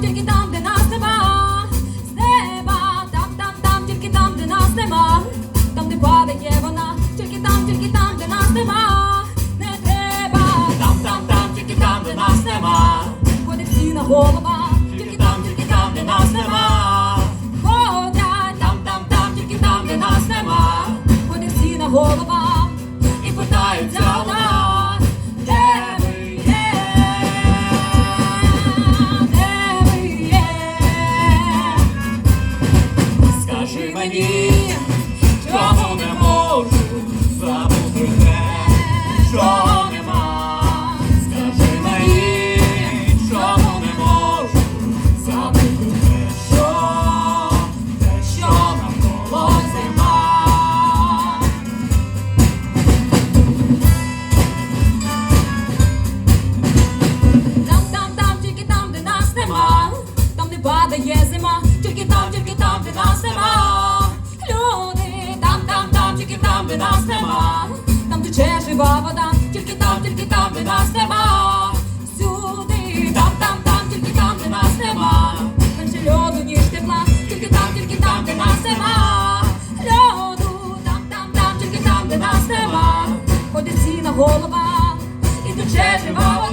тільки там, де нас нема, з неба, там, там, там, тільки там, де нас нема, там де падає вона, тільки там, тільки там, де нас нема, не треба, там, там, там, тільки там, де нас нема, ходить всі на голова, тільки там, тільки там, де нас нема, ходять, там, там, там, тільки там, де нас нема, ходить всі на голова. Мені, чому не можу забути те, чого нема. Скажи мені, чому не можу забути те, що, те, що навколо зима. Там, там, там, тільки там, де нас нема, там, де падає зима, тільки там, тільки там, де нас нема. Тільки там, де нас нема, там тече жива вода, тільки там, тільки там, де нас нема. Всюди, там, там, там, тільки там, де нас нема. Менше льоду, ніж тепла, тільки там, тільки там, де нас нема. Льоду, там, там, там, тільки там, де нас нема. Ходять всі на головах, і тече жива